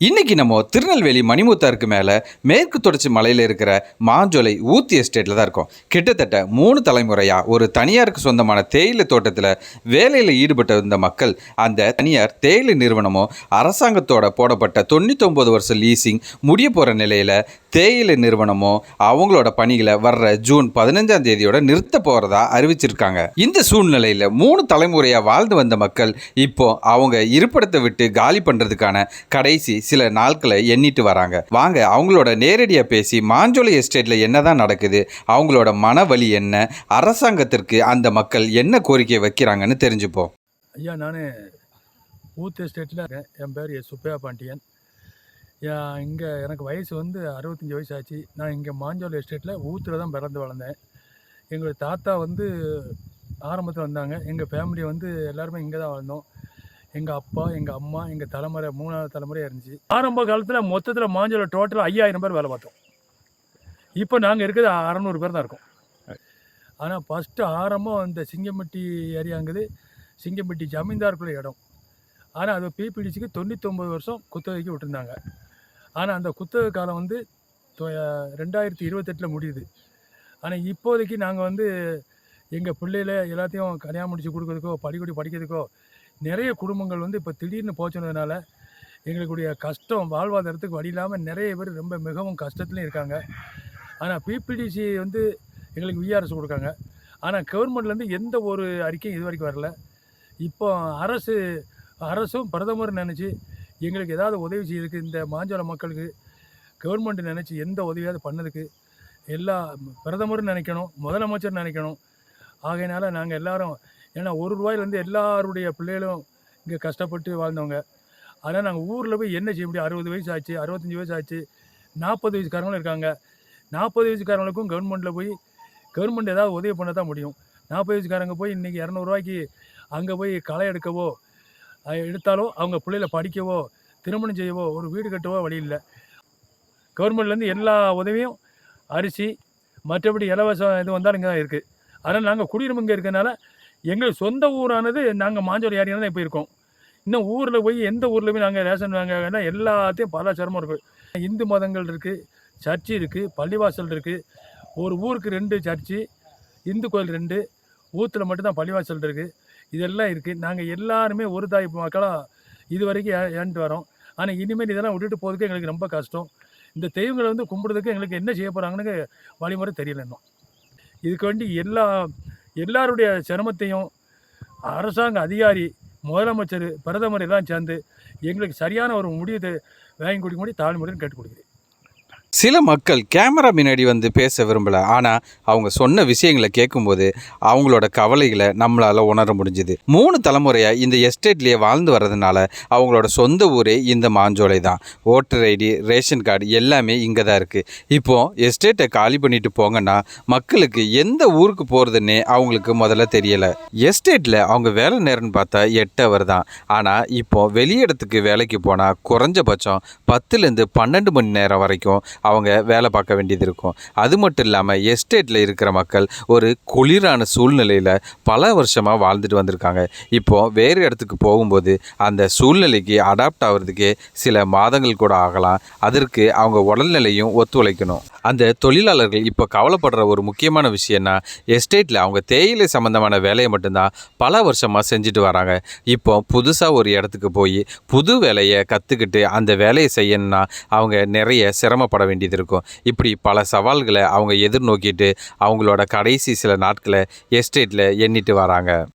இன்னைக்கு நம்ம திருநெல்வேலி மணிமுத்தாருக்கு மேலே மேற்கு தொடர்ச்சி மலையில் இருக்கிற மாஞ்சோலை ஊத்தி எஸ்டேட்டில் தான் இருக்கோம். கிட்டத்தட்ட மூணு தலைமுறையாக ஒரு தனியாருக்கு சொந்தமான தேயிலை தோட்டத்தில் வேலையில் ஈடுபட்டு இருந்த மக்கள் அந்த தனியார் தேயிலை நிறுவனமோ அரசாங்கத்தோட போடப்பட்ட தொண்ணூத்தொம்பது வருஷம் லீசிங் முடிய போகிற நிலையில் தேயிலை நிறுவனமோ அவங்களோட பணிகளை வர்ற ஜூன் பதினஞ்சாம் தேதியோட நிறுத்த போகிறதா அறிவிச்சிருக்காங்க. இந்த சூழ்நிலையில் மூணு தலைமுறையாக வாழ்ந்து வந்த மக்கள் இப்போ அவங்க இருப்பிடத்தை விட்டு காலி பண்ணுறதுக்கான கடைசி சில நாட்களை எண்ணிட்டு வராங்க. வாங்க அவங்களோட நேரடியாக பேசி மாஞ்சோலை எஸ்டேட்டில் என்னதான் நடக்குது அவங்களோட மனவலி என்ன அரசாங்கத்திற்கு அந்த மக்கள் என்ன கோரிக்கை வைக்கிறாங்கன்னு தெரிஞ்சுப்போம். ஐயா நான் ஊத் எஸ்டேட்டில் என் பேர் சுப்பையா பாண்டியன். இங்கே எனக்கு வயசு வந்து அறுபத்தஞ்சி வயசு ஆச்சு நான் இங்கே மாஞ்சோல் எஸ்டேட்டில் ஊத்தில் தான் பிறந்து வளர்ந்தேன். எங்களுடைய தாத்தா வந்து ஆரம்பத்தில் வந்தாங்க. எங்கள் ஃபேமிலி வந்து எல்லாருமே இங்கே தான் வளர்ந்தோம் எங்கள் அப்பா எங்கள் அம்மா எங்கள் தலைமுறை மூணாவது தலைமுறையாக இருந்துச்சு. ஆரம்ப காலத்தில் மொத்தத்தில் மாஞ்சோல டோட்டலாக ஐயாயிரம் பேர் வேலை பார்த்தோம். இப்போ நாங்கள் இருக்கிறது அறநூறு பேர் தான் இருக்கோம். ஆனால் ஃபஸ்ட்டு ஆரம்பம் அந்த சிங்கம்பட்டி ஏரியாங்குது சிங்கம்பட்டி ஜமீன்தாருக்குள்ள இடம். ஆனால் அது பிபிடிசிக்கு தொண்ணூத்தொம்பது வருஷம் குத்தகைக்கு விட்டுருந்தாங்க. ஆனால் அந்த குத்தகை காலம் வந்து ரெண்டாயிரத்தி இருபத்தெட்டில் முடியுது. ஆனால் இப்போதைக்கு நாங்கள் வந்து எங்கள் பிள்ளையில எல்லாத்தையும் கல்யாணம் முடிச்சு கொடுக்கறதுக்கோ படிக்கொடி படிக்கிறதுக்கோ நிறைய குடும்பங்கள் வந்து இப்போ திடீர்னு போச்சுனதுனால எங்களுடைய கஷ்டம் வாழ்வாதாரத்துக்கு வழி இல்லாமல் நிறைய பேர் ரொம்ப மிகவும் கஷ்டத்துலையும் இருக்காங்க. ஆனால் பிபிடிசி வந்து எங்களுக்கு விஆர்எஸ் கொடுக்காங்க. ஆனால் கவர்மெண்ட்லேருந்து எந்த ஒரு அறிக்கையும் இது வரைக்கும் வரல. இப்போ அரசு அரசும் பிரதமர் நினச்சி எங்களுக்கு ஏதாவது உதவி செய்யறதுக்கு இந்த மாஞ்சோல மக்களுக்கு கவர்மெண்ட் நினச்சி எந்த உதவியாவது பண்ணதுக்கு எல்லா பிரதமரும் நினைக்கணும் முதலமைச்சர் நினைக்கணும். ஆகையினால நாங்கள் எல்லாரும் ஏன்னா ஒரு ரூபாயிலேருந்து எல்லாருடைய பிள்ளைகளும் இங்கே கஷ்டப்பட்டு வாழ்ந்தவங்க. அதனால் நாங்கள் ஊரில் போய் என்ன செய்ய முடியும்? அறுபது வயசு ஆச்சு அறுபத்தஞ்சி வயசு ஆச்சு நாற்பது வயசுக்காரங்களும் இருக்காங்க. நாற்பது வயசுக்காரங்களுக்கும் கவர்மெண்ட்டில் போய் கவர்மெண்ட் ஏதாவது உதவி பண்ண தான் முடியும். நாற்பது வயசுக்காரங்க போய் இன்றைக்கி இரநூறுவாய்க்கு அங்கே போய் களை எடுக்கவோ எடுத்தாலோ அவங்க பிள்ளைகளை படிக்கவோ திருமணம் செய்யவோ ஒரு வீடு கட்டவோ வழி இல்லை. கவர்மெண்ட்லேருந்து எல்லா உதவியும் அரிசி மற்றபடி இலவசம் இது வந்தாலும் இங்கே தான் இருக்குது அதனால் நாங்கள் குடியிருப்பு இங்கே இருக்கிறனால எங்கள் சொந்த ஊரானது நாங்கள் மாஞ்சோர் ஏரியா தான் இப்போ இருக்கோம். இன்னும் ஊரில் போய் எந்த ஊரில் போய் நாங்கள் ரேஷன் வாங்க எல்லாத்தையும் பல சிரமம் இருக்குது இந்து மதங்கள் இருக்குது சர்ச்சு இருக்குது பள்ளிவாசல் இருக்குது ஒரு ஊருக்கு ரெண்டு சர்ச்சு இந்து கோயில் ரெண்டு ஊத்தில் மட்டும்தான் பள்ளிவாசல் இருக்குது இதெல்லாம் இருக்குது நாங்கள் எல்லாருமே ஒரு தாய் மக்களாக இது வரைக்கும் ஏன்ட்டு வரோம். ஆனால் இனிமேல் இதெல்லாம் விட்டுட்டு போகிறதுக்கு எங்களுக்கு ரொம்ப கஷ்டம். இந்த தெய்வங்களை வந்து கும்பிடுறதுக்கு எங்களுக்கு என்ன செய்ய போகிறாங்கன்னு வழிமுறை தெரியல இன்னும். இதுக்கு வேண்டி எல்லா எல்லாருடைய சிரமத்தையும் அரசாங்க அதிகாரி முதலமைச்சர் பிரதமர் எல்லாம் சேர்ந்து எங்களுக்கு சரியான ஒரு முடிவு வாங்கி கொடுக்கும்படி தாழ்மையுடன் கேட்டுக் கொடுக்குறேன் சில மக்கள் கேமரா முன்னாடி வந்து பேச விரும்பலை. ஆனால் அவங்க சொன்ன விஷயங்களை கேட்கும்போது அவங்களோட கவலைகளை நம்மளால் உணர முடிஞ்சுது. மூணு தலைமுறையாக இந்த எஸ்டேட்லேயே வாழ்ந்து வர்றதுனால அவங்களோட சொந்த ஊரே இந்த மாஞ்சோலை தான். ஓட்டர் ஐடி ரேஷன் கார்டு எல்லாமே இங்கே தான் இருக்குது இப்போது எஸ்டேட்டை காலி பண்ணிட்டு போங்கன்னா மக்களுக்கு எந்த ஊருக்கு போகிறதுன்னே அவங்களுக்கு முதல்ல தெரியலை. எஸ்டேட்டில் அவங்க வேலை நேரம்னு பார்த்தா எட்டு அவர் தான். ஆனால் இப்போது வெளியிடத்துக்கு வேலைக்கு போனால் குறைஞ்சபட்சம் பத்துலேருந்து பன்னெண்டு மணி நேரம் வரைக்கும் அவங்க வேலை பார்க்க வேண்டியது இருக்கும். அது மட்டும் இல்லாமல் எஸ்டேட்டில் இருக்கிற மக்கள் ஒரு குளிரான சூழ்நிலையில் பல வருஷமாக வாழ்ந்துட்டு வந்திருக்காங்க. இப்போ வேறு இடத்துக்கு போகும்போது அந்த சூழ்நிலைக்கு அடாப்ட் ஆகிறதுக்கே சில மாதங்கள் கூட ஆகலாம். அதற்கு அவங்க உடல்நிலையும் ஒத்துழைக்கணும். அந்த தொழிலாளர்கள் இப்போ கவலைப்படுற ஒரு முக்கியமான விஷயம்னா எஸ்டேட்டில் அவங்க தேயிலை சம்மந்தமான வேலையை மட்டும்தான் பல வருஷமாக செஞ்சுட்டு வராங்க. இப்போ புதுசாக ஒரு இடத்துக்கு போய் புது வேலையை கற்றுக்கிட்டு அந்த வேலையை செய்யணும்னா அவங்க நிறைய சிரமப்பட வேண்டியது இருக்கும் இப்படி பல சவால்களை அவங்க எதிர்நோக்கிட்டு அவங்களோட கடைசி சில நாட்களை எஸ்டேட்டில் எண்ணிட்டு வராங்க.